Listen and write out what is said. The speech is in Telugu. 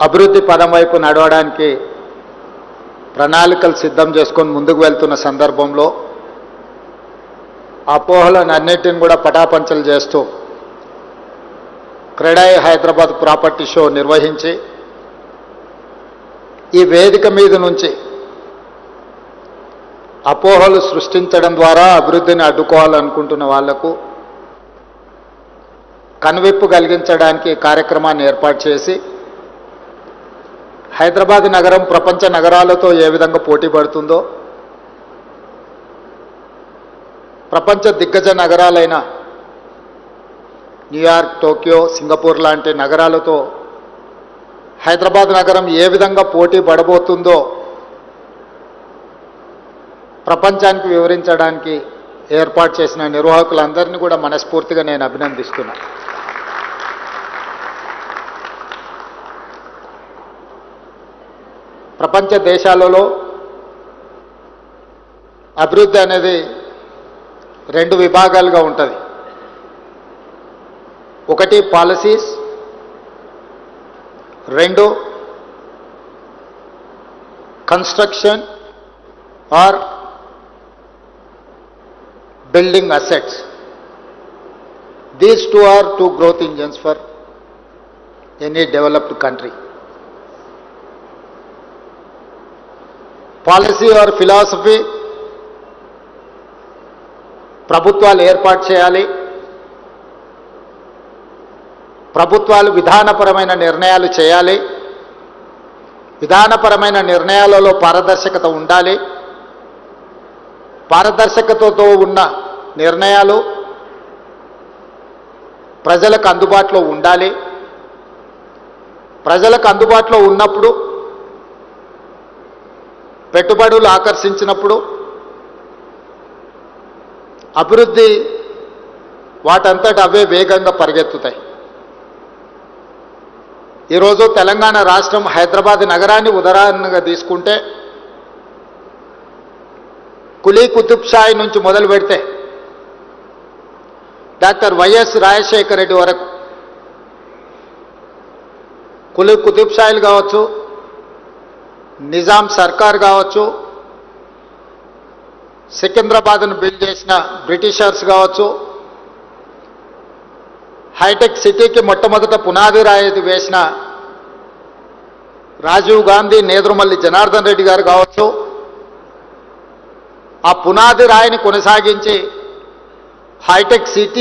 అభివృద్ధి పదం వైపు నడవడానికి ప్రణాళికలు సిద్ధం చేసుకొని ముందుకు వెళ్తున్న సందర్భంలో అపోహలను అన్నిటిని కూడా పటాపంచలు చేస్తూ క్రెడాయి హైదరాబాద్ ప్రాపర్టీ షో నిర్వహించి ఈ వేదిక మీద నుంచి అపోహలు సృష్టించడం ద్వారా అభివృద్ధిని అడ్డుకోవాలనుకుంటున్న వాళ్ళకు కనువిప్పు కలిగించడానికి కార్యక్రమాన్ని ఏర్పాటు చేసి హైదరాబాద్ నగరం ప్రపంచ నగరాలతో ఏ విధంగా పోటీ పడుతుందో ప్రపంచ దిగ్గజ నగరాలైన న్యూయార్క్ టోక్యో సింగపూర్ లాంటి నగరాలతో హైదరాబాద్ నగరం ఏ విధంగా పోటీ పడబోతుందో ప్రపంచానికి వివరించడానికి ఏర్పాటు చేసిన నిర్వాహకులందరినీ కూడా మనస్ఫూర్తిగా నేను అభినందిస్తున్నా. ప్రపంచ దేశాలలో అభివృద్ధి అనేది రెండు విభాగాలుగా ఉంటుంది. ఒకటి పాలసీస్ రెండు construction or building assets. These two are two growth engines for any developed country policy or philosophy ప్రభుత్వాలు ఏర్పాటు చేయాలి. ప్రభుత్వాలు విధానపరమైన నిర్ణయాలు చేయాలి. విధానపరమైన నిర్ణయాలలో పారదర్శకత ఉండాలి. పారదర్శకతతో ఉన్న నిర్ణయాలు ప్రజలకు అందుబాటులో ఉండాలి. ప్రజలకు అందుబాటులో ఉన్నప్పుడు పెట్టుబడులు ఆకర్షించినప్పుడు అభివృద్ధి వాటంతట అవే వేగంగా పరిగెత్తుతాయి. ఈరోజు తెలంగాణ రాష్ట్రం హైదరాబాద్ నగరాన్ని ఉదాహరణగా తీసుకుంటే కులీ కుతుబ్షాయి నుంచి మొదలు పెడితే డాక్టర్ వైఎస్ రాజశేఖర రెడ్డి వరకు కులీ కుతుబ్షాయిలు కావచ్చు నిజాం సర్కార్ కావచ్చు సికింద్రాబాద్ను బిల్డ్ చేసిన బ్రిటిషర్స్ కావచ్చు హైటెక్ సిటీకి మొట్టమొదట పునాది రాయి వేసిన రాజీవ్ గాంధీ నేదురుమల్లి జనార్దన్ రెడ్డి గారు కావచ్చు ఆ పునాది రాయిని కొనసాగించి హైటెక్ సిటీ